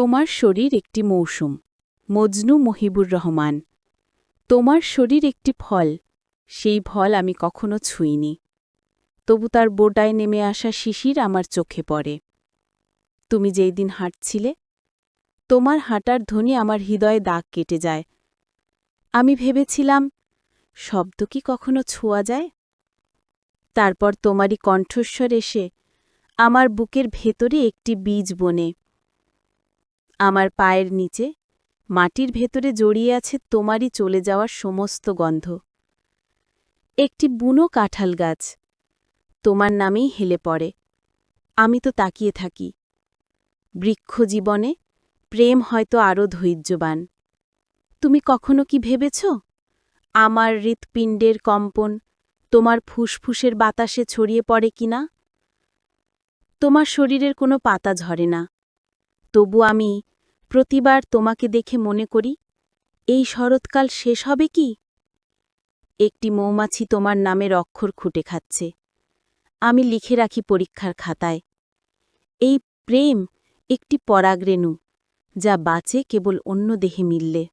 তোমার শরীর একটি মৌসুম। মজনু মহিবুর রহমান, তোমার শরীর একটি ফল, সেই ফল আমি কখনো ছুঁইনি। তবু তার বোটায় নেমে আসা শিশির আমার চোখে পড়ে। তুমি যেই দিন হাঁটছিলে, তোমার হাঁটার ধ্বনি আমার হৃদয়ে দাগ কেটে যায়। আমি ভেবেছিলাম, শব্দ কি কখনো ছোঁয়া যায়? তারপর তোমারই কণ্ঠস্বর এসে আমার বুকের ভেতরে একটি বীজ বনে। আমার পায়ের নিচে, মাটির ভেতরে জড়িয়ে আছে তোমারই চলে যাওয়ার সমস্ত গন্ধ। একটি বুনো কাঁঠাল গাছ, তোমার নামেই হেলে পড়ে। আমি তো তাকিয়ে থাকি। বৃক্ষ জীবনে প্রেম হয়তো আরও ধৈর্যবান। তুমি কখনো কি ভেবেছ? আমার হৃৎপিণ্ডের কম্পন তোমার ফুসফুসের বাতাসে ছড়িয়ে পড়ে কিনা? তোমার শরীরের কোনো পাতা ঝরে না। তবু আমি প্রতিবার তোমাকে দেখে মনে করি, এই শরৎকাল শেষ হবে কি? একটি মৌমাছি তোমার নামের অক্ষর খুঁটে খাচ্ছে। আমি লিখে রাখি পরীক্ষার খাতায়। এই প্রেম একটি পরাগরেণু, যা বাঁচে কেবল অন্য দেহে মিললে।